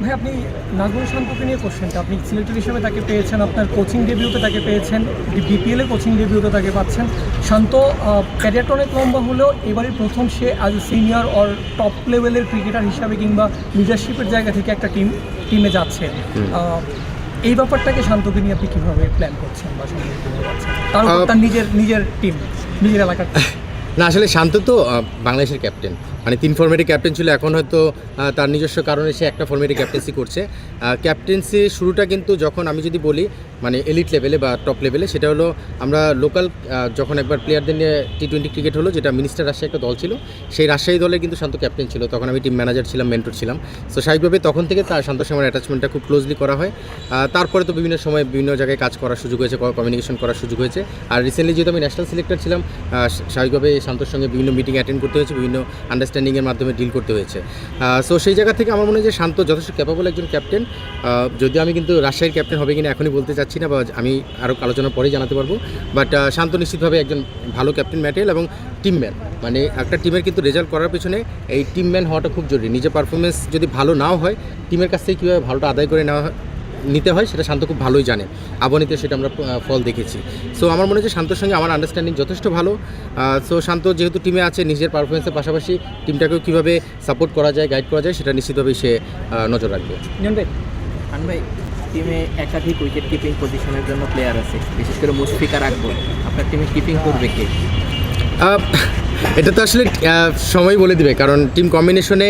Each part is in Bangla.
ভাই আপনি নাজমুল শান্তকে নিয়ে কোশ্চেনটা আপনি সিলেক্টর হিসেবে তাকে পেয়েছেন আপনার কোচিং ডেবিউতে তাকে পেয়েছেন বিপিএল এ কোচিং ডেবিউতে তাকে পাচ্ছেন। শান্ত ক্যারিয়ারটা অনেক লম্বা হলেও এবারই প্রথম সে as a senior or top লেভেলের ক্রিকেটার হিসাবে কিংবা লিডারশিপের জায়গা থেকে একটা টিম টিমে যাচ্ছে। এই ব্যাপারটাকে শান্তকে নিয়ে আপনি কীভাবে প্ল্যান করছেন বা তার নিজের নিজের টিম নিজের এলাকার না আসলে শান্ত তো বাংলাদেশের ক্যাপ্টেন মানে তিন ফর্মেটে ক্যাপ্টেন ছিল। এখন হয়তো তার নিজস্ব কারণে সে একটা ফর্মেটে ক্যাপ্টেন্সি করছে। ক্যাপ্টেন্সি শুরুটা কিন্তু যখন আমি যদি বলি মানে এলিট লেভেলে বা টপ লেভেলে সেটা হলো আমরা লোকাল যখন একবার প্লেয়ারদের নিয়ে টি টোয়েন্টি ক্রিকেট হলো, যেটা মিনিস্টার রাজশাহী একটা দল ছিল, সেই রাজশাহী দলে কিন্তু শান্ত ক্যাপ্টেন ছিল। তখন আমি টিম ম্যানেজার ছিলাম মেন্টর ছিলাম। সো স্বাভাবিকভাবে তখন থেকে তার শান্তর সঙ্গে অ্যাটাচমেন্টটা খুব ক্লোজলি করা হয়। তারপরে তো বিভিন্ন সময় বিভিন্ন জায়গায় কাজ করার সুযোগ হয়েছে কমিউনিকেশন করার সুযোগ হয়েছে। আর রিসেন্টলি যেহেতু আমি ন্যাশনাল সিলেক্টর ছিলাম স্বাভাবিকভাবে শান্তর সঙ্গে বিভিন্ন মিটিং অ্যাটেন্ড করতে হয়েছে, বিভিন্ন আন্ডারস্ট্যান্ডিংয়ের মাধ্যমে ডিল করতে হয়েছে। সো সেই জায়গা থেকে আমার মনে হয় যে শান্ত যথেষ্ট ক্যাপাবল একজন ক্যাপ্টেন যদিও আমি কিন্তু রাজশাহীর ক্যাপ্টেন হবে কিনা এখনই বলতে চাচ্ছি না, বা আমি আরও আলোচনা পরেই জানাতে পারব। বাট শান্ত নিশ্চিতভাবে একজন ভালো ক্যাপ্টেন ম্যাটেরিয়াল এবং টিম ম্যান মানে একটা টিমের কিন্তু রেজাল্ট করার পেছনে এই টিম ম্যান হওয়াটা খুব জরুরি। নিজের পারফরমেন্স যদি ভালো নাও হয় টিমের কাছ থেকে কীভাবে ভালোটা আদায় করে নেওয়া নিতে হয়, সেটা শান্ত খুব ভালোই জানে। আবনীতে সেটা আমরা ফল দেখেছি। সো আমার মনে হচ্ছে শান্তর সঙ্গে আমার আন্ডারস্ট্যান্ডিং যথেষ্ট ভালো। সো শান্ত যেহেতু টিমে আছে, নিজের পারফরমেন্সের পাশাপাশি টিমটাকেও কীভাবে সাপোর্ট করা যায় গাইড করা যায়, সেটা নিশ্চিতভাবেই সে নজর রাখবে। ভাই ভাই টিমে একাধিক উইকেট কিপিং পজিশনের জন্য প্লেয়ার আছে। বিশেষ করে মুশফিক আর আকবর। আপনার টিমে কিপিং করবে কে? এটা তো আসলে সময় বলে দিবে কারণ টিম কম্বিনেশনে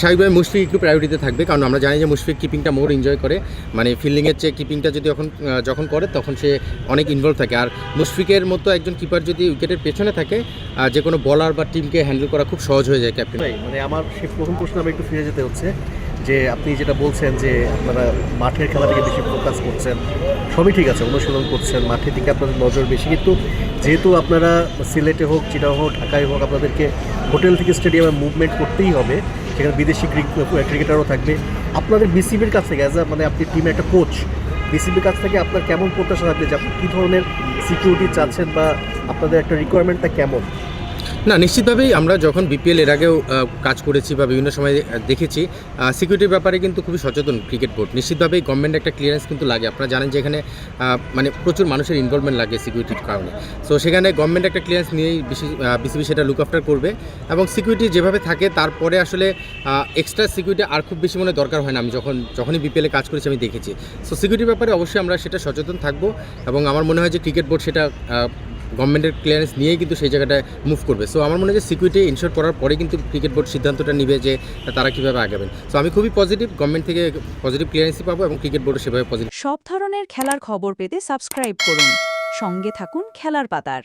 স্বাভাবিকভাবে মুশফিক একটু প্রায়োরিটিতে থাকবে কারণ আমরা জানি যে মুশফিক কিপিংটা মোর এনজয় করে। মানে ফিল্ডিংয়ের চেয়ে কিপিংটা যদি যখন যখন করে তখন সে অনেক ইনভলভ থাকে। আর মুশফিকের মতো একজন কিপার যদি উইকেটের পেছনে থাকে যে কোনো বলার বা টিমকে হ্যান্ডেল করা খুব সহজ হয়ে যায় ক্যাপ্টেন মানে আমার সে প্রথম প্রশ্ন আমি একটু ফিরে যেতে হচ্ছে। যে আপনি যেটা বলছেন যে আপনারা মাঠের খেলাটাকে বেশি ফোকাস করছেন, সবই ঠিক আছে, অনুশীলন করছেন, মাঠের দিকে আপনাদের নজর বেশি। কিন্তু যেহেতু আপনারা সিলেটে হোক চিটাং হোক, ঢাকায় হোক, আপনাদেরকে হোটেল থেকে স্টেডিয়ামে মুভমেন্ট করতেই হবে, সেখানে বিদেশি ক্রিকেটারও থাকবে। আপনাদের বিসিবির কাছ থেকে অ্যাজ আ মানে আপনি টিমে একটা কোচ বিসিবির কাছ থেকে আপনার কেমন প্রত্যাশা থাকবে যে আপনি কী ধরনের সিকিউরিটি চাচ্ছেন বা আপনাদের একটা রিকোয়ারমেন্টটা কেমন? না, নিশ্চিতভাবেই আমরা যখন বিপিএল এর আগেও কাজ করেছি বা বিভিন্ন সময় দেখেছি সিকিউরিটির ব্যাপারে কিন্তু খুবই সচেতন ক্রিকেট বোর্ড নিশ্চিতভাবেই গভর্নমেন্ট একটা ক্লিয়ারেন্স কিন্তু লাগে। আপনারা জানেন যে এখানে মানে প্রচুর মানুষের ইনভলভমেন্ট লাগে সিকিউরিটির কারণে। সো সেখানে গভর্নমেন্ট একটা ক্লিয়ারেন্স নিয়েই বিসিবি সেটা লুক আফটার করবে এবং সিকিউরিটি যেভাবে থাকে, তারপরে আসলে এক্সট্রা সিকিউরিটি আর খুব বেশি মনে দরকার হয় না। আমি যখন, যখনই বিপিএলে কাজ করেছি, আমি দেখেছি। সো সিকিউরিটির ব্যাপারে অবশ্যই আমরা সেটা সচেতন থাকব এবং আমার মনে হয় যে ক্রিকেট বোর্ড সেটা গভর্নমেন্টের ক্লিয়ারেন্স নিয়েই কিন্তু সেই জায়গাটায় মুভ করবে। সো আমার মনে হয় যে সিকিউরিটি ইনশোর করার পরে কিন্তু ক্রিকেট বোর্ড সিদ্ধান্তটা নিবে যে তারা কীভাবে আগাবেন। সো আমি খুবই পজিটিভ গভর্নমেন্ট থেকে পজিটিভ ক্লিয়ারেন্সই পাবো এবং ক্রিকেট বোর্ডও সেভাবে পজিটিভ সব ধরনের খেলার খবর পেতে সাবস্ক্রাইব করুন। সঙ্গে থাকুন খেলার পাতার।